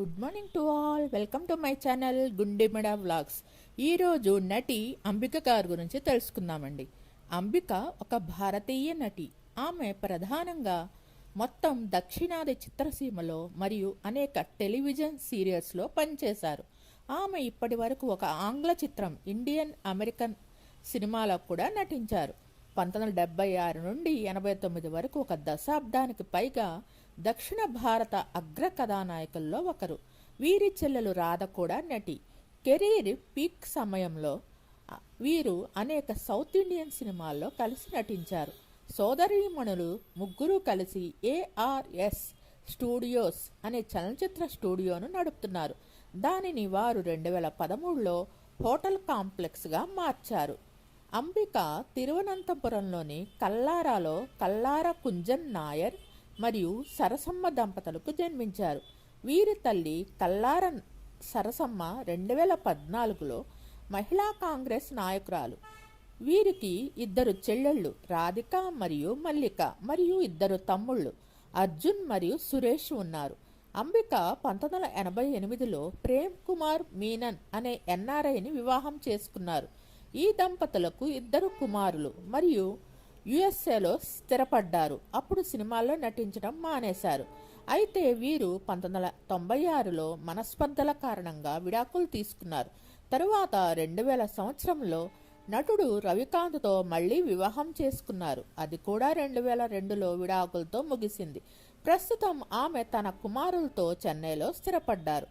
Good morning to all welcome to my channel Gundemeda vlogs ఈరోజు నటి అంబిక గారి గురించి తెలుసుకుందామండి. అంబిక ఒక భారతీయ నటి. ఆమె ప్రధానంగా మొత్తం దక్షిణాది చిత్రసీమలో మరియు అనేక టెలివిజన్ సీరియల్స్లో పనిచేశారు. ఆమె ఇప్పటి వరకు ఒక ఆంగ్ల చిత్రం ఇండియన్ అమెరికన్ సినిమాలో కూడా నటించారు. పంతొమ్మిది వందల డెబ్బై ఆరు నుండి ఎనభై తొమ్మిది వరకు ఒక దశాబ్దానికి పైగా దక్షిణ భారత అగ్ర కథానాయకుల్లో ఒకరు. వీరి చెల్లెలు రాధ కూడా నటి. కెరీర్ పీక్ సమయంలో వీరు అనేక సౌత్ ఇండియన్ సినిమాల్లో కలిసి నటించారు. సోదరీమణులు ముగ్గురు కలిసి ఏఆర్ఎస్ స్టూడియోస్ అనే చలనచిత్ర స్టూడియోను నడుపుతున్నారు. దానిని వారు రెండు వేల పదమూడులో హోటల్ కాంప్లెక్స్గా మార్చారు. అంబిక తిరువనంతపురంలోని కల్లారాలో కల్లార కుంజన్ నాయర్ మరియు సరసమ్మ దంపతులకు జన్మించారు. వీరి తల్లి కల్లార సరసమ్మ రెండు వేల పద్నాలుగులో మహిళా కాంగ్రెస్ నాయకురాలు. వీరికి ఇద్దరు చెల్లెళ్ళు రాధిక మరియు మల్లిక మరియు ఇద్దరు తమ్ముళ్ళు అర్జున్ మరియు సురేష్ ఉన్నారు. అంబిక పంతొమ్మిది వందల ఎనభై ఎనిమిదిలో ప్రేమ్ కుమార్ మీనన్ అనే ఎన్ఆర్ఐని వివాహం చేసుకున్నారు. ఈ దంపతులకు ఇద్దరు కుమారులు మరియు యుఎస్ఏలో స్థిరపడ్డారు. అప్పుడు సినిమాల్లో నటించడం మానేశారు. అయితే వీరు పంతొమ్మిది వందల తొంభై ఆరులో మనస్పర్ధల కారణంగా విడాకులు తీసుకున్నారు. తరువాత రెండు వేల సంవత్సరంలో నటుడు రవికాంత్తో మళ్ళీ వివాహం చేసుకున్నారు. అది కూడా రెండు వేల రెండులో విడాకులతో ముగిసింది. ప్రస్తుతం ఆమె తన కుమారులతో చెన్నైలో స్థిరపడ్డారు.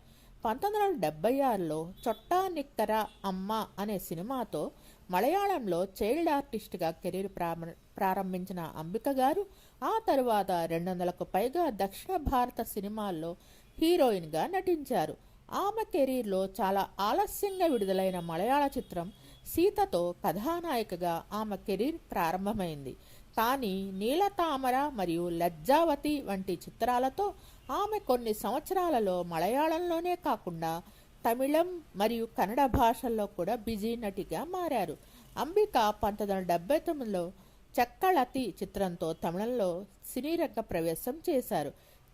పంతొమ్మిది వందల డెబ్బై ఆరులో చొట్టా నిక్కర అమ్మ అనే సినిమాతో మలయాళంలో చైల్డ్ ఆర్టిస్ట్గా కెరీర్ ప్రామ- ప్రారంభించిన అంబిక గారు ఆ తరువాత రెండు వందలకు పైగా దక్షిణ భారత సినిమాల్లో హీరోయిన్గా నటించారు. ఆమె కెరీర్లో చాలా ఆలస్యంగా విడుదలైన మలయాళ చిత్రం సీతతో కథానాయికగా ఆమె కెరీర్ ప్రారంభమైంది. కానీ నీలతామర మరియు లజ్జావతి వంటి చిత్రాలతో ఆమె కొన్ని సంవత్సరాలలో మలయాళంలోనే కాకుండా తమిళం మరియు కన్నడ భాషల్లో కూడా బిజీ నటిగా మారారు. అంబిక పంతొమ్మిది వందల డెబ్బై తొమ్మిదిలో చక్కళతి చిత్రంతో తమిళంలో సినీరంగ ప్రవేశం చేశారు.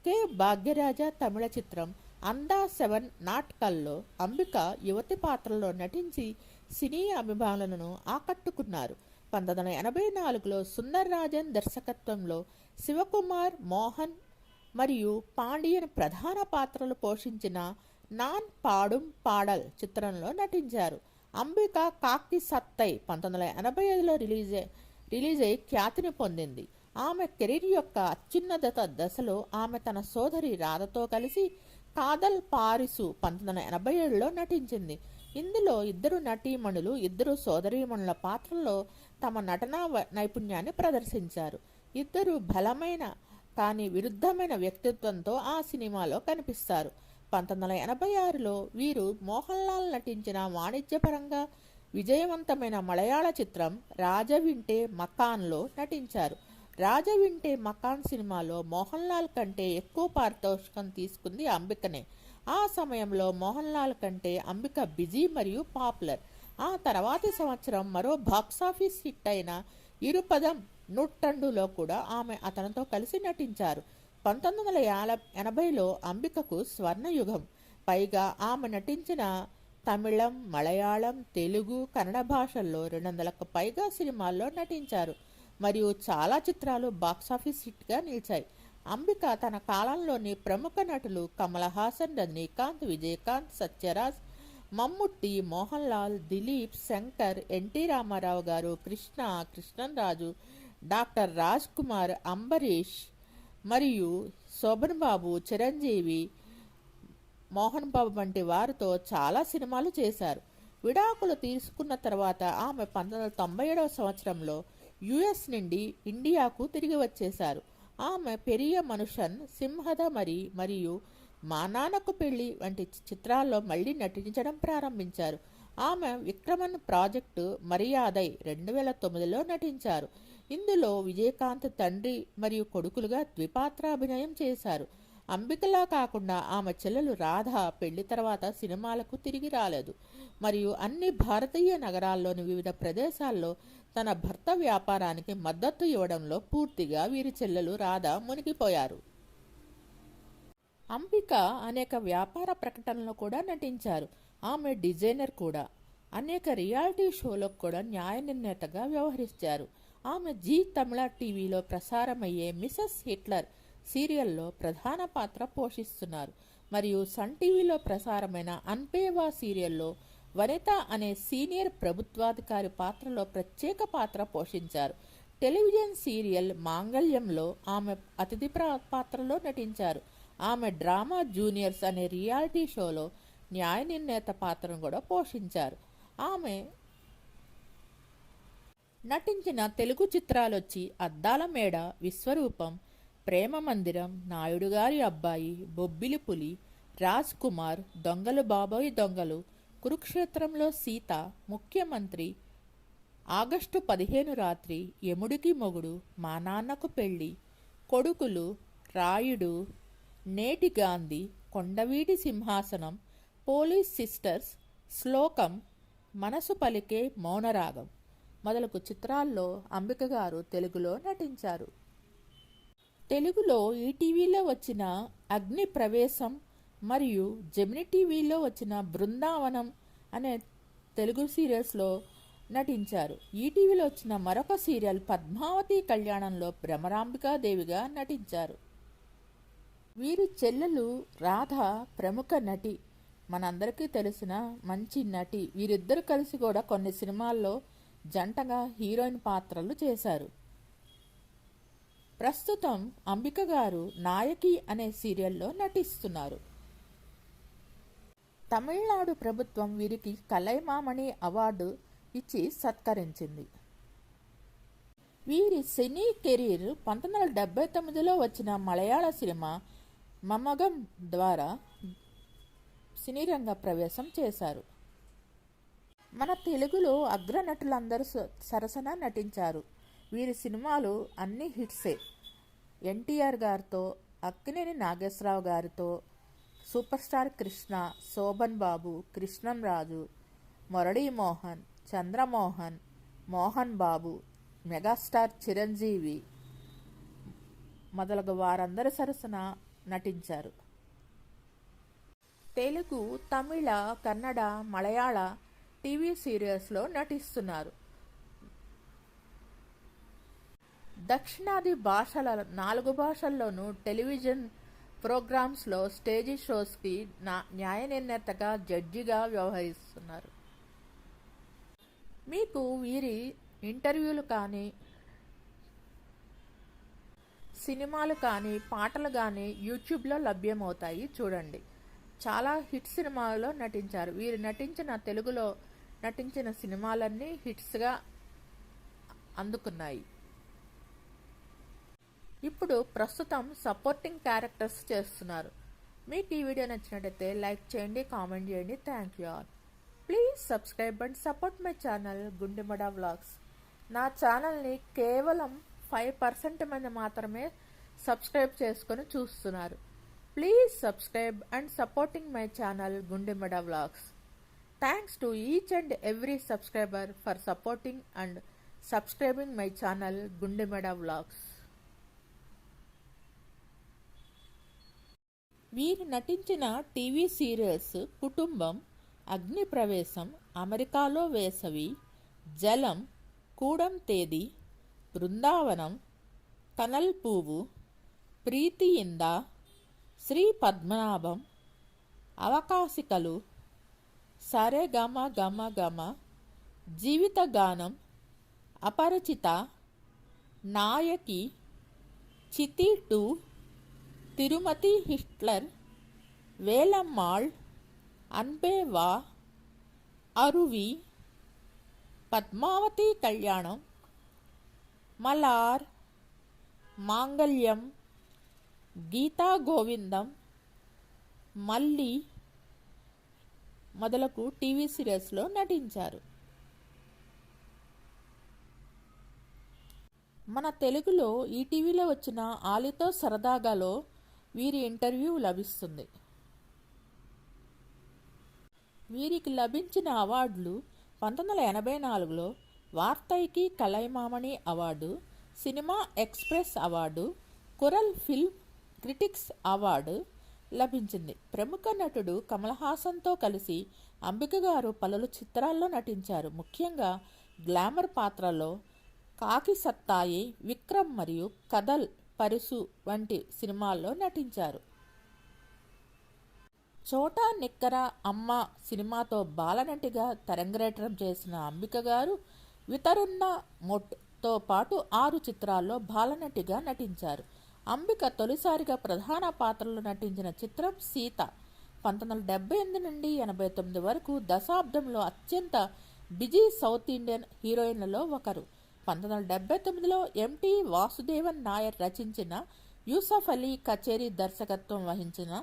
కె. భాగ్యరాజ తమిళ చిత్రం అందా సెవెన్ నాటకాల్లో అంబిక యువతి పాత్రలో నటించి సినీ అభిమానులను ఆకట్టుకున్నారు. పంతొమ్మిది వందల ఎనభై నాలుగులో సుందర్ రాజన్ దర్శకత్వంలో శివకుమార్ మోహన్ మరియు పాండియన్ ప్రధాన పాత్రలు పోషించిన నాన్ పాడుం పాడల్ చిత్రంలో నటించారు. అంబిక కాకి సత్తై పంతొమ్మిది వందల ఎనభై ఐదులో రిలీజ్ రిలీజ్ అయి ఖ్యాతిని పొందింది. ఆమె కెరీర్ యొక్క అత్యున్నత దశలో ఆమె తన సోదరి రాధతో కలిసి కాదల్ పారిసు పంతొమ్మిది వందల ఎనభై ఏడులో నటించింది. ఇందులో ఇద్దరు నటీమణులు ఇద్దరు సోదరీమణుల పాత్రల్లో తమ నటనా నైపుణ్యాన్ని ప్రదర్శించారు. ఇద్దరు బలమైన కానీ విరుద్ధమైన వ్యక్తిత్వంతో ఆ సినిమాలో కనిపిస్తారు. పంతొమ్మిది వందల ఎనభై ఆరులో వీరు మోహన్ లాల్ నటించిన వాణిజ్యపరంగా విజయవంతమైన మలయాళ చిత్రం రాజవింటే మకాన్లో నటించారు. రాజవింటే మకాన్ సినిమాలో మోహన్ లాల్ కంటే ఎక్కువ పారితోషికం తీసుకుంది అంబికనే. ఆ సమయంలో మోహన్ లాల్ కంటే అంబిక బిజీ మరియు పాపులర్. ఆ తర్వాతి సంవత్సరం మరో బాక్సాఫీస్ హిట్ అయిన ఇరుపదం నూట్టండులో కూడా ఆమె అతనితో కలిసి నటించారు. పంతొమ్మిది వందల ఎనభైలో అంబికకు స్వర్ణయుగం. పైగా ఆమె నటించిన తమిళం మలయాళం తెలుగు కన్నడ భాషల్లో రెండు వందలకు పైగా సినిమాల్లో నటించారు. మరియు చాలా చిత్రాలు బాక్సాఫీస్ హిట్గా నిలిచాయి. అంబిక తన కాలంలోని ప్రముఖ నటులు కమల్ హాసన్ రజనీకాంత్ విజయకాంత్ సత్యరాజ్ మమ్ముట్టి మోహన్ లాల్ దిలీప్ శంకర్ ఎన్టీ రామారావు గారు కృష్ణ కృష్ణన్ రాజు డాక్టర్ రాజ్ కుమార్ అంబరీష్ మరియు శోభన్ బాబు చిరంజీవి మోహన్ బాబు వంటి వారితో చాలా సినిమాలు చేశారు. విడాకులు తీసుకున్న తర్వాత ఆమె పంతొమ్మిది వందల తొంభై ఏడవ సంవత్సరంలో యుఎస్ నుండి ఇండియాకు తిరిగి వచ్చేశారు. ఆమె పెరియ మనుషన్ సింహద మరి మరియు మా నాన్నకు పెళ్ళి వంటి చిత్రాల్లో మళ్ళీ నటించడం ప్రారంభించారు. ఆమె విక్రమన్ ప్రాజెక్టు మర్యాదై రెండు వేల తొమ్మిదిలో నటించారు. ఇందులో విజయకాంత్ తండ్రి మరియు కొడుకులుగా ద్విపాత్రాభినయం చేశారు. అంబికలా కాకుండా ఆమె చెల్లెలు రాధ పెళ్ళి తర్వాత సినిమాలకు తిరిగి రాలేదు. మరియు అన్ని భారతీయ నగరాల్లోని వివిధ ప్రదేశాల్లో తన భర్త వ్యాపారానికి మద్దతు ఇవ్వడంలో పూర్తిగా వీరి చెల్లెలు రాధ మునిగిపోయారు. అంబిక అనేక వ్యాపార ప్రకటనలో కూడా నటించారు. ఆమె డిజైనర్ కూడా. అనేక రియాలిటీ షోలకు కూడా న్యాయ నిర్ణేతగా వ్యవహరించారు. ఆమె జీ తమిళ టీవీలో ప్రసారమయ్యే మిసెస్ హిట్లర్ సీరియల్లో ప్రధాన పాత్ర పోషిస్తున్నారు. మరియు సన్ టీవీలో ప్రసారమైన అన్పేవా సీరియల్లో వనిత అనే సీనియర్ ప్రభుత్వాధికారి పాత్రలో ప్రత్యేక పాత్ర పోషించారు. టెలివిజన్ సీరియల్ మాంగళ్యంలో ఆమె అతిథి పాత్రలో నటించారు. ఆమె డ్రామా జూనియర్స్ అనే రియాలిటీ షోలో న్యాయ నిర్ణేత పాత్రను కూడా పోషించారు. ఆమె నటించిన తెలుగు చిత్రాలొచ్చి అద్దాల మేడ విశ్వరూపం ప్రేమ మందిరం నాయుడు గారి అబ్బాయి బొబ్బిలి పులి రాజ్ కుమార్ దొంగలు బాబోయ్ దొంగలు కురుక్షేత్రంలో సీత ముఖ్యమంత్రి ఆగస్టు పదిహేను రాత్రి యముడికి మొగుడు మా నాన్నకు పెళ్ళి కొడుకులు రాయుడు నేటి గాంధీ కొండవీటి సింహాసనం పోలీస్ సిస్టర్స్ శ్లోకం మనసు పలికే మౌనరాగం. మొదలగు చిత్రాల్లో అంబిక గారు తెలుగులో నటించారు. తెలుగులో ఈటీవీలో వచ్చిన అగ్ని ప్రవేశం మరియు జెమిని టీవీలో వచ్చిన బృందావనం అనే తెలుగు సీరియల్స్లో నటించారు. ఈటీవీలో వచ్చిన మరొక సీరియల్ పద్మావతి కళ్యాణంలో భ్రమరాంబికాదేవిగా నటించారు. వీరి చెల్లెలు రాధ ప్రముఖ నటి. మనందరికీ తెలిసిన మంచి నటి. వీరిద్దరు కలిసి కూడా కొన్ని సినిమాల్లో జంటగా హీరోయిన్ పాత్రలు చేశారు. ప్రస్తుతం అంబిక గారు నాయకి అనే సీరియల్లో నటిస్తున్నారు. తమిళనాడు ప్రభుత్వం వీరికి కలైమామణి అవార్డు ఇచ్చి సత్కరించింది. వీరి సినీ కెరీర్ పంతొమ్మిది వందల డెబ్బై తొమ్మిదిలో వచ్చిన మలయాళ సినిమా మమగం ద్వారా సినీ రంగ ప్రవేశం చేశారు. మన తెలుగులో అగ్రనటులందరూ స- సరసన నటించారు. వీరి సినిమాలు అన్ని హిట్సే. ఎన్టీఆర్ గారితో అక్కినేని నాగేశ్వరరావు గారితో super star Krishna Sobhan Babu Krishnamraju Muralimohan Chandramohan Mohan Babu megastar Chiranjeevi మొదలగు వారందరి సరసన నటించారు. తెలుగు తమిళ కన్నడ మలయాళ టీవీ సీరియల్స్లో నటిస్తున్నారు. దక్షిణాది భాషల నాలుగు భాషల్లోనూ టెలివిజన్ ప్రోగ్రామ్స్లో స్టేజీ షోస్కి నా న్యాయ నిర్ణేతగా జడ్జిగా వ్యవహరిస్తున్నారు. మీకు వీరి ఇంటర్వ్యూలు కానీ సినిమాలు కానీ పాటలు కానీ యూట్యూబ్లో లభ్యమవుతాయి చూడండి. చాలా హిట్ సినిమాలలో నటించారు. వీరు నటించిన తెలుగులో నటించిన సినిమాలన్నీ హిట్స్గా అందుకున్నాయి. ఇప్పుడు ప్రస్తుతం సపోర్టింగ్ క్యారెక్టర్స్ చేస్తున్నారు. మీకు ఈ వీడియో నచ్చినట్టయితే లైక్ చేయండి కామెంట్ చేయండి. Thank you all please subscribe and support my channel Gundemeda vlogs నా ఛానల్ని కేవలం ఫైవ్ పర్సెంట్ మంది మాత్రమే సబ్స్క్రైబ్ చేసుకొని చూస్తున్నారు. Please subscribe and supporting my channel Gundemeda vlogs thanks to each and every subscriber for supporting and subscribing my channel Gundemeda vlogs వీరు నటించిన TV serials కుటుంబం అగ్నిప్రవేశం అమెరికాలో వేసవి జలం కూడం తేదీ బృందావనం కనల్ పువ్వు ప్రీతి ఇంద శ్రీ పద్మనాభం అవకాశికలు సరే గమ గమ గమ జీవిత గానం అపరిచిత నాయకి చితి టూ తిరుమతి హిట్లర్ వేలమ్మాళ్ అన్బేవా అరువి పద్మావతి కళ్యాణం మలార్ మాంగళ్యం గీతా గోవిందం మల్లి మొదలగు టీవీ సీరియల్స్లో నటించారు. మన తెలుగులో ఈటీవీలో వచ్చిన ఆలితో సరదాగాలో వీరి ఇంటర్వ్యూ లభిస్తుంది. వీరికి లభించిన అవార్డులు పంతొమ్మిది వందల ఎనభై నాలుగులో వార్తైకి Kalaimamani award cinema express award Kural film critics award లభించింది. ప్రముఖ నటుడు కమల్ హాసన్తో కలిసి అంబిక గారు పలు చిత్రాల్లో నటించారు. ముఖ్యంగా గ్లామర్ పాత్రలో కాకి సత్తాయి విక్రమ్ మరియు కదల్ పరుసు వంటి సినిమాల్లో నటించారు. చోటా నిక్కర అమ్మ సినిమాతో బాలనటిగా తరంగరేటం చేసిన అంబిక గారు వితరున్న మొట్తో పాటు ఆరు చిత్రాల్లో బాలనటిగా నటించారు. అంబిక తొలిసారిగా ప్రధాన పాత్రలో నటించిన చిత్రం సీత. పంతొమ్మిది వందల డెబ్బై ఎనిమిది నుండి ఎనభై తొమ్మిది వరకు దశాబ్దంలో అత్యంత బిజీ సౌత్ ఇండియన్ హీరోయిన్లలో ఒకరు. పంతొమ్మిది వందల డెబ్బై తొమ్మిదిలో ఎంటి వాసుదేవన్ నాయర్ రచించిన యూసఫ్ అలీ కచేరీ దర్శకత్వం వహించిన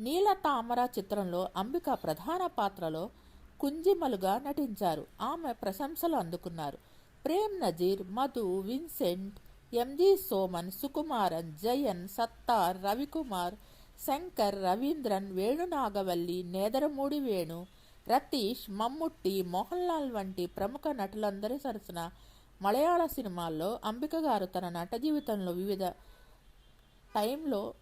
నీల తామర చిత్రంలో అంబిక ప్రధాన పాత్రలో కుంజిమలుగా నటించారు. ఆమె ప్రశంసలు అందుకున్నారు. ప్రేమ్ నజీర్ మధు విన్సెంట్ ఎంజి సోమన్ సుకుమారన్ జయన్ సత్తార్ రవికుమార్ శంకర్ రవీంద్రన్ వేణునాగవల్లి నేదరమూడి వేణు రతీష్ మమ్ముట్టి మోహన్లాల్ వంటి ప్రముఖ నటులందరి సరసన మలయాళ సినిమాల్లో అంబిక గారు తన నట జీవితంలో వివిధ టైంలో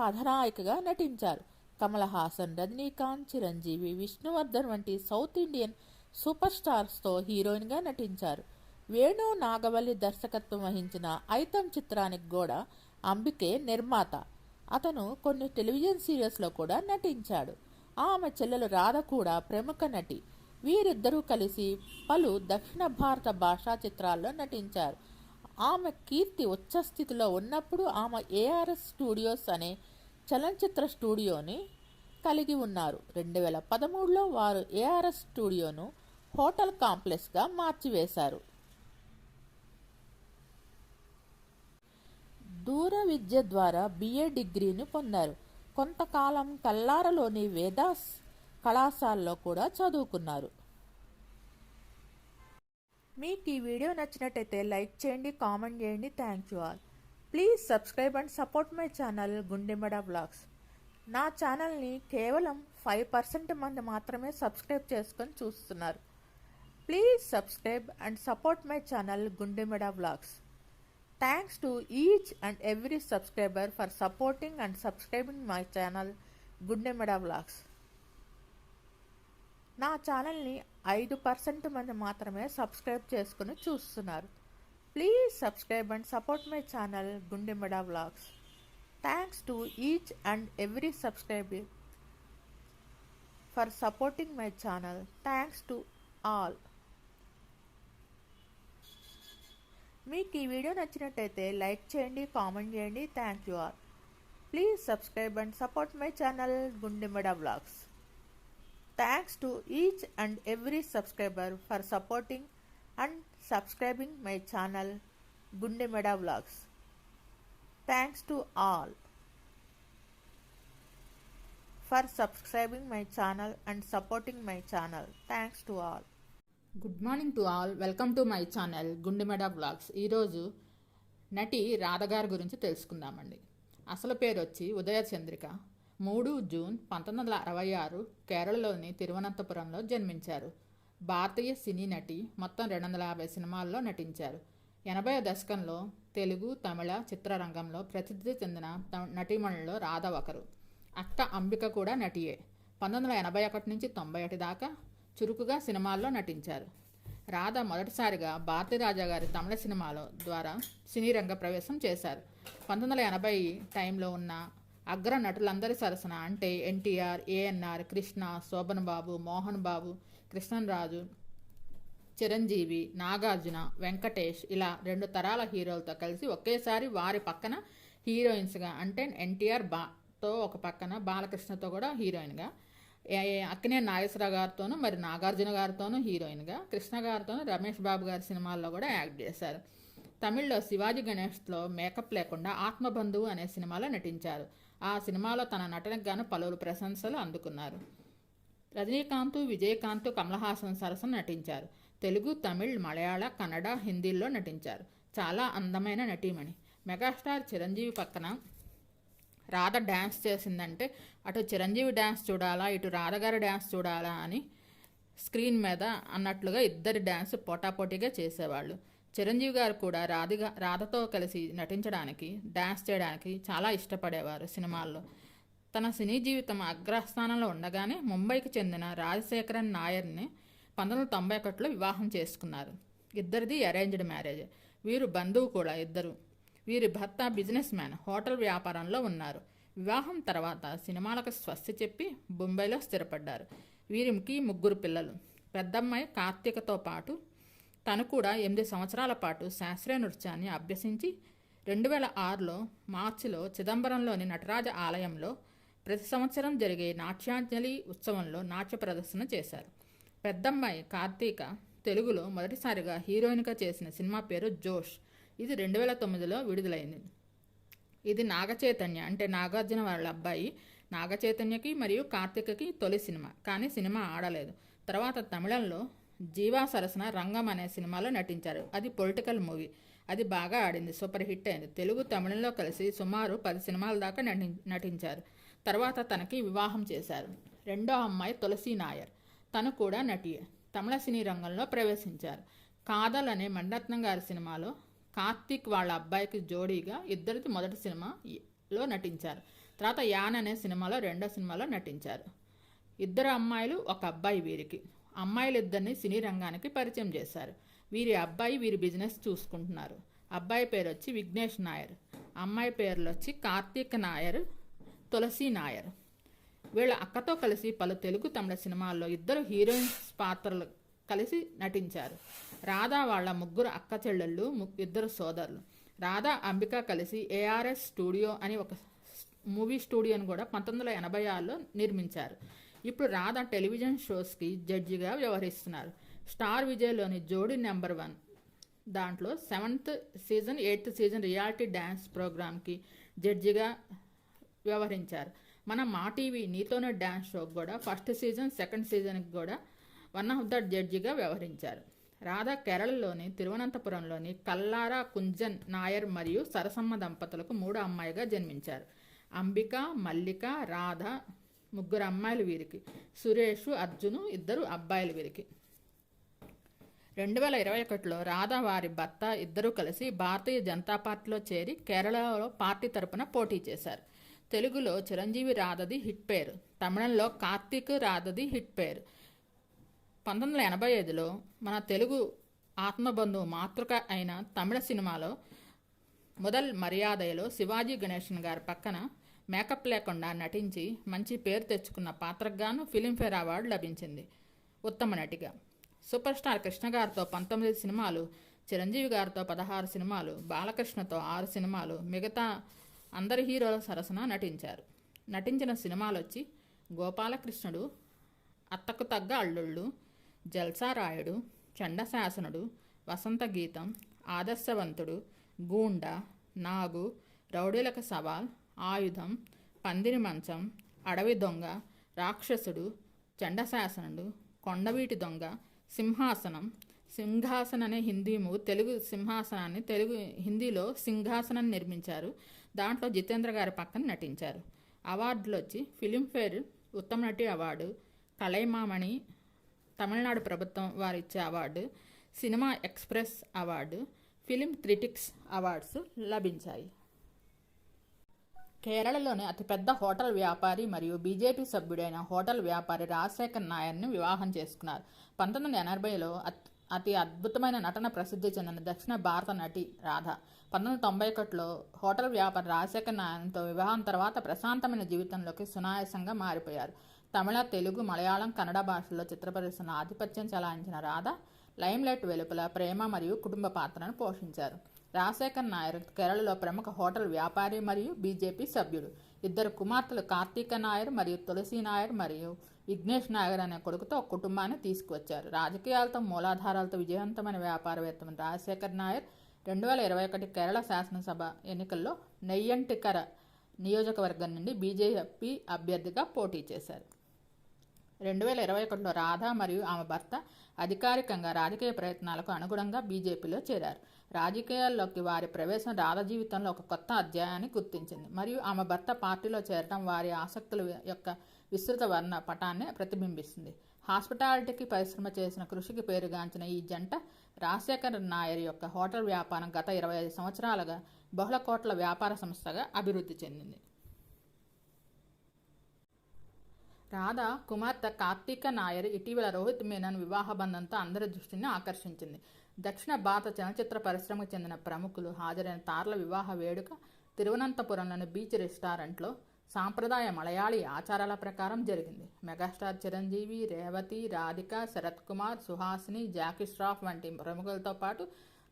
కథనాయికగా నటించారు. కమల్ హాసన్ రజనీకాంత్ చిరంజీవి విష్ణువర్ధన్ వంటి సౌత్ ఇండియన్ సూపర్ స్టార్స్తో హీరోయిన్గా నటించారు. వేణు నాగవల్లి దర్శకత్వం వహించిన ఐతం చిత్రానికి కూడా అంబికే నిర్మాత. అతను కొన్ని టెలివిజన్ సీరియల్స్లో కూడా నటించాడు. ఆమె చెల్లెలు రాధ కూడా ప్రముఖ నటి. వీరిద్దరూ కలిసి పలు దక్షిణ భారత భాషా చిత్రాల్లో నటించారు. ఆమె కీర్తి ఉచ్చస్థితిలో ఉన్నప్పుడు ఆమె ఏఆర్ఎస్ స్టూడియోస్ అనే చలనచిత్ర స్టూడియోని కలిగి ఉన్నారు. రెండు వేల పదమూడులో వారు ఏఆర్ఎస్ స్టూడియోను హోటల్ కాంప్లెక్స్గా మార్చివేశారు. దూర విద్య ద్వారా బిఏ డిగ్రీని పొందారు. కొంతకాలం కల్లారలోని వేదాస్ కళాశాలలో కూడా చదువుకున్నారు. మీకు ఈ వీడియో నచ్చినట్టయితే లైక్ చేయండి కామెంట్ చేయండి. Thank you all please subscribe and support my channel Gundemeda blogs నా ఛానల్ని కేవలం ఫైవ్ పర్సెంట్ మంది మాత్రమే సబ్స్క్రైబ్ చేసుకొని చూస్తున్నారు. Please subscribe and support my channel Gundemeda blogs thanks to each and every subscriber for supporting and subscribing my channel Gundemeda vlogs నా ఛానల్ని ఐదు పర్సెంట్ మంది మాత్రమే సబ్స్క్రైబ్ చేసుకుని చూస్తున్నారు. Please subscribe and support my channel Gundemeda vlogs. Thanks to each and every subscriber for supporting my channel. Thanks to all. మీకు ఈ video నచ్చినట్టయితే లైక్ చేయండి కామెంట్ చేయండి. Thank you all. Please subscribe and support my channel Gundemeda vlogs. Thanks to each and every subscriber for supporting and subscribing my channel Gundemeda vlogs thanks to all for subscribing my channel and supporting my channel thanks to all good morning to all welcome to my channel Gundemeda blogs ఈరోజు నటి రాధగారి గురించి తెలుసుకుందామండి. అసలు పేరు వచ్చి ఉదయ చంద్రిక. మూడు June పంతొమ్మిది వందల అరవై ఆరు కేరళలోని తిరువనంతపురంలో జన్మించారు. భారతీయ సినీ నటి మొత్తం రెండు వందల యాభై సినిమాల్లో నటించారు. ఎనభై దశకంలో తెలుగు తమిళ చిత్రరంగంలో ప్రసిద్ధి చెందిన త- నటీమణుల్లో రాధ ఒకరు. అక్క అంబిక కూడా నటియే. పంతొమ్మిది వందల ఎనభై ఒకటి నుంచి తొంభై ఒకటి దాకా చురుకుగా సినిమాల్లో నటించారు. రాధ మొదటిసారిగా భారతీ రాజా గారి తమిళ సినిమాలో ద్వారా సినీ రంగ ప్రవేశం చేశారు. పంతొమ్మిది వందల ఎనభై టైంలో ఉన్న అగ్ర నటులందరి సరసన అంటే ఎన్టీఆర్ ఏఎన్ఆర్ కృష్ణ శోభన్ బాబు మోహన్ బాబు కృష్ణరాజు చిరంజీవి నాగార్జున వెంకటేష్ ఇలా రెండు తరాల హీరోలతో కలిసి ఒకేసారి వారి పక్కన హీరోయిన్స్గా అంటే ఎన్టీఆర్ బాతో ఒక పక్కన బాలకృష్ణతో కూడా హీరోయిన్గా అక్కినే నాగేశ్వరరావు గారితోనూ మరి నాగార్జున గారితోనూ హీరోయిన్గా కృష్ణ గారితోనూ రమేష్ బాబు గారి సినిమాల్లో కూడా యాక్ట్ చేశారు. తమిళ్ళో శివాజీ గణేష్లో మేకప్ లేకుండా ఆత్మబంధువు అనే సినిమాలో నటించారు. ఆ సినిమాలో తన నటనకు గాను పలువురు ప్రశంసలు అందుకున్నారు. రజనీకాంత్ విజయకాంత్ కమలహాసన్ సరసన నటించారు. తెలుగు తమిళ్ మలయాళ కన్నడ హిందీల్లో నటించారు. చాలా అందమైన నటీమణి. మెగాస్టార్ చిరంజీవి పక్కన రాధ డ్యాన్స్ చేసిందంటే అటు చిరంజీవి డ్యాన్స్ చూడాలా ఇటు రాధగారి డ్యాన్స్ చూడాలా అని స్క్రీన్ మీద అన్నట్లుగా ఇద్దరి డ్యాన్స్ పోటాపోటీగా చేసేవాళ్ళు. చిరంజీవి గారు కూడా రాధిగా రాధతో కలిసి నటించడానికి డ్యాన్స్ చేయడానికి చాలా ఇష్టపడేవారు సినిమాల్లో. తన సినీ జీవితం అగ్రస్థానంలో ఉండగానే ముంబైకి చెందిన రాజశేఖరన్ నాయర్ని పంతొమ్మిది వందల తొంభై ఒకటిలో వివాహం చేసుకున్నారు. ఇద్దరిది అరేంజ్డ్ మ్యారేజ్. వీరు బంధువు కూడా ఇద్దరు. వీరి భర్త బిజినెస్ మ్యాన్ హోటల్ వ్యాపారంలో ఉన్నారు. వివాహం తర్వాత సినిమాలకు స్వస్తి చెప్పి బొంబాయిలో స్థిరపడ్డారు. వీరికి ముగ్గురు పిల్లలు. పెద్దమ్మాయి కార్తీకతో పాటు తను కూడా ఎనిమిది సంవత్సరాల పాటు శాస్త్రీయ నృత్యాన్ని అభ్యసించి రెండు వేల ఆరులో మార్చిలో చిదంబరంలోని నటరాజ ఆలయంలో ప్రతి సంవత్సరం జరిగే నాట్యాంజలి ఉత్సవంలో నాట్య ప్రదర్శన చేశారు. పెద్దమ్మాయి కార్తీక తెలుగులో మొదటిసారిగా హీరోయిన్గా చేసిన సినిమా పేరు జోష్. ఇది రెండు వేల తొమ్మిదిలో విడుదలైంది. ఇది నాగచైతన్య అంటే నాగార్జున వాళ్ళ అబ్బాయి నాగచైతన్యకి మరియు కార్తీకకి తొలి సినిమా. కానీ సినిమా ఆడలేదు. తర్వాత తమిళంలో జీవా సరసన రంగం అనే సినిమాలో నటించారు. అది పొలిటికల్ మూవీ. అది బాగా ఆడింది. సూపర్ హిట్ అయింది. తెలుగు తమిళంలో కలిసి సుమారు పది సినిమాల దాకా నటి నటించారు. తర్వాత తనకి వివాహం చేశారు. రెండో అమ్మాయి తులసి నాయర్. తను కూడా నటి తమిళ సినీ రంగంలో ప్రవేశించారు. కాదల్ అనే మణిరత్నం గారి సినిమాలో కార్తీక్ వాళ్ళ అబ్బాయికి జోడీగా ఇద్దరిది మొదటి సినిమాలో నటించారు. తర్వాత యాన్ అనే సినిమాలో రెండో సినిమాలో నటించారు. ఇద్దరు అమ్మాయిలు ఒక అబ్బాయి వీరికి. అమ్మాయిలు ఇద్దరిని సినీ రంగానికి పరిచయం చేశారు. వీరి అబ్బాయి వీరి బిజినెస్ చూసుకుంటున్నారు. అబ్బాయి పేరు వచ్చి విఘ్నేష్ నాయర్. అమ్మాయి పేర్లు వచ్చి కార్తీక్ నాయర్ తులసి నాయర్. వీళ్ళ అక్కతో కలిసి పలు తెలుగు తమిళ సినిమాల్లో ఇద్దరు హీరోయిన్స్ పాత్రలు కలిసి నటించారు. రాధా వాళ్ళ ముగ్గురు అక్క చెల్లెళ్ళు ము- ఇద్దరు సోదరులు. రాధా అంబిక కలిసి ఏఆర్ఎస్ స్టూడియో అని ఒక మూవీ స్టూడియోని కూడా పంతొమ్మిది వందల ఎనభై ఆరులో నిర్మించారు. ఇప్పుడు రాధా టెలివిజన్ షోస్కి జడ్జిగా వ్యవహరిస్తున్నారు. స్టార్ విజయ్లోని జోడీ నెంబర్ వన్. దాంట్లో seventh season eighth season reality dance ప్రోగ్రామ్కి జడ్జిగా వ్యవహరించారు. మన మా టీవీ నీతోనే డ్యాన్స్ షోకి కూడా ఫస్ట్ సీజన్ సెకండ్ సీజన్కి కూడా వన్ ఆఫ్ ద జడ్జిగా వ్యవహరించారు. రాధా కేరళలోని తిరువనంతపురంలోని కల్లారా కుంజన్ నాయర్ మరియు సరసమ్మ దంపతులకు మూడు అమ్మాయిగా జన్మించారు. అంబిక మల్లిక రాధ ముగ్గురు అమ్మాయిలు వీరికి. సురేష్ అర్జును ఇద్దరు అబ్బాయిలు వీరికి. రెండు వేల ఇరవై ఒకటిలో రాధా వారి భర్త ఇద్దరూ కలిసి భారతీయ జనతా పార్టీలో చేరి కేరళలో పార్టీ తరపున పోటీ చేశారు. తెలుగులో చిరంజీవి రాధది హిట్ పేరు. తమిళంలో కార్తీక్ రాధది హిట్ పేరు. పంతొమ్మిది వందల ఎనభై ఐదులో మన తెలుగు ఆత్మబంధువు మాతృక అయిన తమిళ సినిమాలో మొదల్ మర్యాదలో శివాజీ గణేషన్ గారి పక్కన మేకప్ లేకుండా నటించి మంచి పేరు తెచ్చుకున్న పాత్రకు గాను ఫిలింఫేర్ అవార్డు లభించింది. ఉత్తమ నటిగా. సూపర్ స్టార్ కృష్ణ గారితో పంతొమ్మిది సినిమాలు చిరంజీవి గారితో పదహారు సినిమాలు బాలకృష్ణతో ఆరు సినిమాలు మిగతా అందరి హీరోల సరసన నటించారు. నటించిన సినిమాలొచ్చి గోపాలకృష్ణుడు అత్తకు తగ్గ అల్లుళ్ళు జల్సారాయుడు చండశాసనుడు వసంత గీతం ఆదర్శవంతుడు గూండా నాగు రౌడీలకు సవాల్ ఆయుధం పందిరి మంచం అడవి దొంగ రాక్షసుడు చండశాసనుడు కొండవీటి దొంగ సింహాసనం సింహాసన్ అనే హిందీ మూవీ తెలుగు సింహాసనాన్ని తెలుగు హిందీలో సింహాసనం నిర్మించారు. దాంట్లో జితేంద్ర గారి పక్కన నటించారు. అవార్డులు వచ్చి ఫిలింఫేర్ ఉత్తమ నటి అవార్డు కలైమామణి తమిళనాడు ప్రభుత్వం వారిచ్చే award cinema express award film critics awards లభించాయి. కేరళలోని అతిపెద్ద హోటల్ వ్యాపారి మరియు బీజేపీ సభ్యుడైన హోటల్ వ్యాపారి రాజశేఖర్ నాయర్ని వివాహం చేసుకున్నారు. పంతొమ్మిది వందల ఎనభైలో అతి అద్భుతమైన నటన ప్రసిద్ధి చెందిన దక్షిణ భారత నటి రాధ. పంతొమ్మిది వందల తొంభై ఒకటిలో హోటల్ వ్యాపారి రాజశేఖర్ నాయన్తో వివాహం తర్వాత ప్రశాంతమైన జీవితంలోకి సునాయాసంగా మారిపోయారు. తమిళ తెలుగు మలయాళం కన్నడ భాషల్లో చిత్ర ఆధిపత్యం చెలాయించిన రాధ లైమ్లైట్ వెలుపల ప్రేమ మరియు కుటుంబ పాత్రను పోషించారు. రాజశేఖర్ నాయర్ కేరళలో ప్రముఖ హోటల్ వ్యాపారి మరియు బీజేపీ సభ్యుడు. ఇద్దరు కుమార్తెలు కార్తీక నాయర్ మరియు తులసి నాయర్ మరియు విఘ్నేష్ నాయర్ అనే కొడుకుతో కుటుంబాన్ని తీసుకువచ్చారు. రాజకీయాలతో మూలాధారాలతో విజయవంతమైన వ్యాపారవేత్త రాజశేఖర్ నాయర్ రెండు వేల ఇరవై ఒకటి కేరళ శాసనసభ ఎన్నికల్లో నెయ్యంటికర నియోజకవర్గం నుండి బీజేపీ అభ్యర్థిగా పోటీ చేశారు. రెండు వేల ఇరవై ఒకటిలో రాధా మరియు ఆమె భర్త అధికారికంగా రాజకీయ ప్రయత్నాలకు అనుగుణంగా బీజేపీలో చేరారు. రాజకీయాల్లోకి వారి ప్రవేశం రాధ జీవితంలో ఒక కొత్త అధ్యాయాన్ని గుర్తించింది. మరియు ఆమె భర్త పార్టీలో చేరడం వారి ఆసక్తుల యొక్క విస్తృత వర్ణ పటాన్ని ప్రతిబింబిస్తుంది. హాస్పిటాలిటీకి పరిశ్రమ చేసిన కృషికి పేరుగాంచిన ఈ జంట రాజశేఖర్ నాయర్ యొక్క హోటల్ వ్యాపారం గత ఇరవై ఐదు సంవత్సరాలుగా బహుళ కోట్ల వ్యాపార సంస్థగా అభివృద్ధి చెందింది. రాధా కుమార్తె కార్తీక నాయర్ ఇటీవల రోహిత్ మీనన్ వివాహ బంధంతో అందరి దృష్టిని ఆకర్షించింది. దక్షిణ భారత చలనచిత్ర పరిశ్రమకు చెందిన ప్రముఖులు హాజరైన తారల వివాహ వేడుక తిరువనంతపురంలోని బీచ్ రెస్టారెంట్లో సాంప్రదాయ మలయాళీ ఆచారాల ప్రకారం జరిగింది. మెగాస్టార్ చిరంజీవి రేవతి రాధిక శరత్ కుమార్ సుహాసిని జాకీ ష్రాఫ్ వంటి ప్రముఖులతో పాటు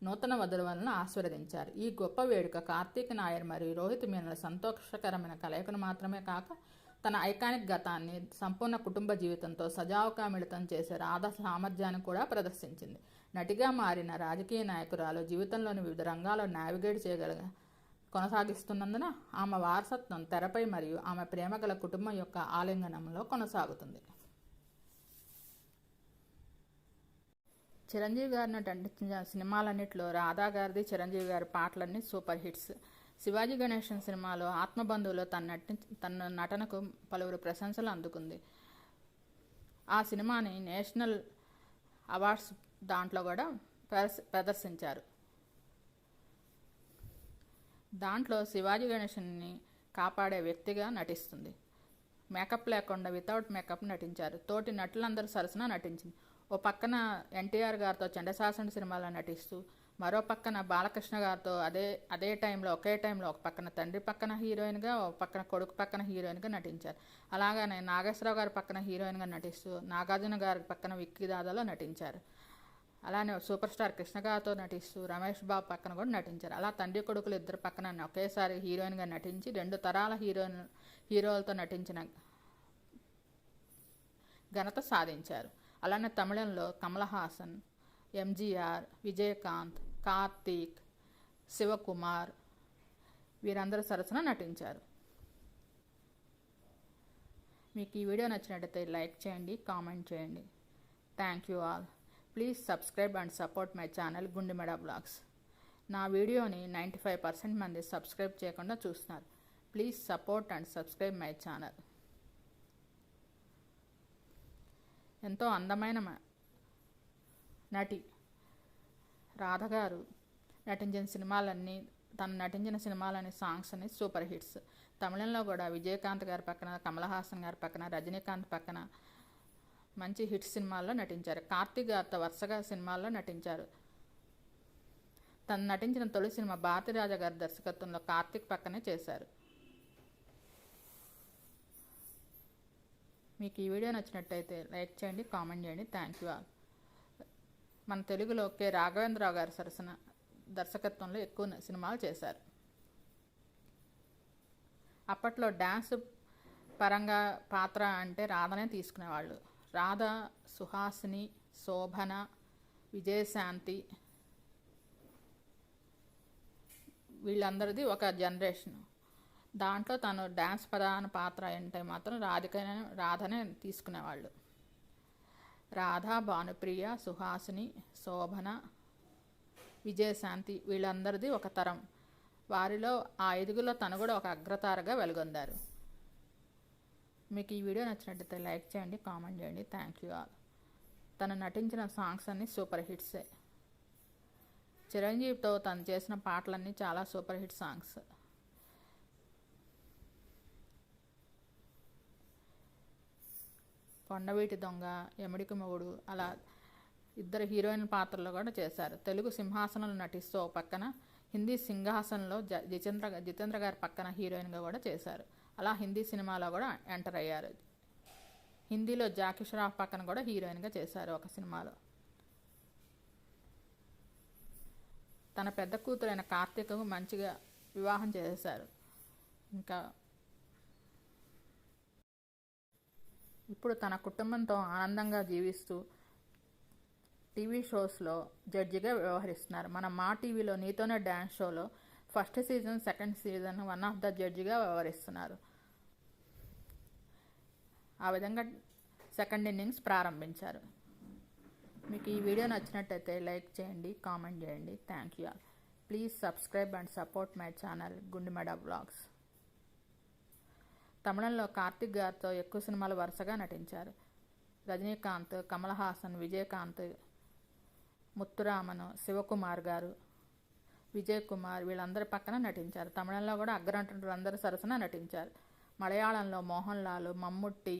నూతన వధువులను ఆస్వాదించారు ఈ గొప్ప వేడుక కార్తీక్ నాయర్ మరియు రోహిత్ మీనల సంతోషకరమైన కలయికను మాత్రమే కాక తన ఐకానిక్ గతాన్ని సంపూర్ణ కుటుంబ జీవితంతో సజావుగా మిళితం చేసే రాధ సామర్థ్యాన్ని కూడా ప్రదర్శించింది. నటిగా మారిన రాజకీయ నాయకురాలు జీవితంలోని వివిధ రంగాల్లో నావిగేట్ చేయగల కొనసాగిస్తున్నందున ఆమె వారసత్వం తెరపై మరియు ఆమె ప్రేమగల కుటుంబం యొక్క ఆలింగనంలో కొనసాగుతుంది. చిరంజీవి గారిని నటించిన సినిమాలన్నింటిలో రాధా గారిది చిరంజీవి గారి పాటలన్నీ సూపర్ హిట్స్. శివాజీ గణేషన్ సినిమాలో ఆత్మబంధువులో తన నటి తన నటనకు పలువురు ప్రశంసలు అందుకుంది. ఆ సినిమాని నేషనల్ అవార్డ్స్ దాంట్లో కూడా ప్రదర్శ- ప్రదర్శించారు. దాంట్లో శివాజీ గణేశన్ని కాపాడే వ్యక్తిగా నటిస్తుంది. మేకప్ లేకుండా వితౌట్ మేకప్ నటించారు. తోటి నటులందరూ సరసన నటించింది. ఓ పక్కన ఎన్టీఆర్ గారితో చండశాసన సినిమాలో నటిస్తూ మరో పక్కన బాలకృష్ణ గారితో అదే అదే టైంలో ఒకే టైంలో ఒక పక్కన తండ్రి పక్కన హీరోయిన్గా ఒక పక్కన కొడుకు పక్కన హీరోయిన్గా నటించారు. అలాగనే నాగేశ్వరరావు గారి పక్కన హీరోయిన్గా నటిస్తూ నాగార్జున గారి పక్కన విక్కీ దాదాలో నటించారు. అలానే సూపర్ స్టార్ కృష్ణగారితో నటిస్తూ రమేష్ బాబు పక్కన కూడా నటించారు. అలా తండ్రి కొడుకులు ఇద్దరు పక్కన ఒకేసారి హీరోయిన్గా నటించి రెండు తరాల హీరోయిన్ హీరోలతో నటించిన ఘనత సాధించారు. అలానే తమిళంలో కమల్ హాసన్ ఎంజీఆర్ విజయకాంత్ కార్తీక్ శివకుమార్ వీరందరూ సరసన నటించారు. మీకు ఈ వీడియో నచ్చినట్టయితే లైక్ చేయండి కామెంట్ చేయండి. Thank you all. Please subscribe and support my channel Gundemeda blogs నా వీడియోని నైంటీ ఫైవ్ పర్సెంట్ మంది సబ్స్క్రైబ్ చేయకుండా చూస్తున్నారు. Please support and subscribe my channel ఎంతో అందమైన మ- నటి రాధ గారు నటించిన సినిమాలన్నీ తను నటించిన సినిమాలని సాంగ్స్ అన్ని సూపర్ హిట్స్. తమిళంలో కూడా విజయకాంత్ గారి పక్కన కమల్ హాసన్ గారి పక్కన రజనీకాంత్ పక్కన మంచి హిట్ సినిమాల్లో నటించారు. కార్తీక్ గారితో వరుసగా సినిమాల్లో నటించారు. తను నటించిన తొలి సినిమా భారతిరాజ గారి దర్శకత్వంలో కార్తీక్ పక్కనే చేశారు. మీకు ఈ వీడియో నచ్చినట్టయితే లైక్ చేయండి కామెంట్ చేయండి. థ్యాంక్ యూ ఆల్ మన తెలుగులో కె రాఘవేంద్రరావు గారి సరసన దర్శకత్వంలో ఎక్కువ సినిమాలు చేశారు. అప్పట్లో డ్యాన్స్ పరంగా పాత్ర అంటే రాధనే తీసుకునేవాళ్ళు. రాధ సుహాసిని శోభన విజయశాంతి వీళ్ళందరిది ఒక జనరేషన్. దాంట్లో తను డ్యాన్స్ ప్రధాన పాత్ర అంటే మాత్రం రాధికనే రాధనే తీసుకునేవాళ్ళు. రాధా భానుప్రియ సుహాసిని శోభన విజయశాంతి వీళ్ళందరిది ఒక తరం. వారిలో ఆ ఐదుగులో తను కూడా ఒక అగ్రతారగా వెలుగొందారు. మీకు ఈ వీడియో నచ్చినట్టయితే లైక్ చేయండి కామెంట్ చేయండి. థ్యాంక్ యూ ఆల్ తను నటించిన సాంగ్స్ అన్నీ సూపర్ హిట్సే. చిరంజీవితో తను చేసిన పాటలన్నీ చాలా సూపర్ హిట్ సాంగ్స్. కొండవీటి దొంగ ఎమిడికి మొగుడు అలా ఇద్దరు హీరోయిన్ పాత్రలు కూడా చేశారు. తెలుగు సింహాసనంలో నటిస్తూ పక్కన హిందీ సింహాసనంలో జ జితేంద్ర జితేంద్ర గారి పక్కన హీరోయిన్గా కూడా చేశారు. అలా హిందీ సినిమాలో కూడా ఎంటర్ అయ్యారు. హిందీలో జాకీ ష్రాఫ్ పక్కన కూడా హీరోయిన్గా చేశారు ఒక సినిమాలో. తన పెద్ద కూతురైన కార్తీకకు మంచిగా వివాహం చేశారు ఇంకా ఇప్పుడు తన కుటుంబంతో ఆనందంగా జీవిస్తూ టీవీ షోస్లో జడ్జిగా వ్యవహరిస్తున్నారు. మన మా టీవీలో నీతోనే డ్యాన్స్ షోలో first season second season one of the జడ్జిగా వ్యవహరిస్తున్నారు. ఆ విధంగా సెకండ్ ఇన్నింగ్స్ ప్రారంభించారు. మీకు ఈ వీడియో నచ్చినట్టయితే లైక్ చేయండి కామెంట్ చేయండి. Thank you all please subscribe and support my channel Gundemeda blogs తమిళంలో కార్తిక్ గారితో ఎక్కువ సినిమాలు వరుసగా నటించారు. రజనీకాంత్ కమల్ హాసన్ విజయకాంత్ ముత్తురామన్ శివకుమార్ గారు విజయ్ కుమార్ వీళ్ళందరి పక్కన నటించారు. తమిళంలో కూడా అగ్రనటులందరూ సరసన నటించారు. మలయాళంలో మోహన్ లాల్ మమ్ముట్టి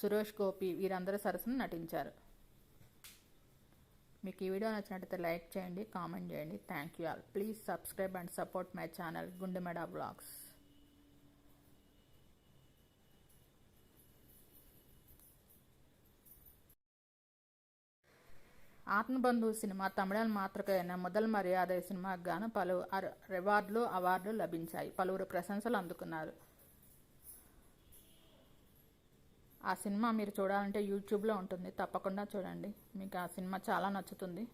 సురేష్ గోపి వీరందరూ సరసన నటించారు. మీకు ఈ వీడియో నచ్చినట్లయితే లైక్ చేయండి కామెంట్ చేయండి. Thank you all please subscribe and support my channel Gundemeda blogs Athmabandhu cinema Tamil మాతృకైన Mudhal Mariyadha సినిమాకు గాను పలు అర్- రివార్డులు అవార్డులు లభించాయి. పలువురు ప్రశంసలు అందుకున్నారు. ఆ సినిమా మీరు చూడాలంటే యూట్యూబ్లో ఉంటుంది. తప్పకుండా చూడండి. మీకు ఆ సినిమా చాలా నచ్చుతుంది.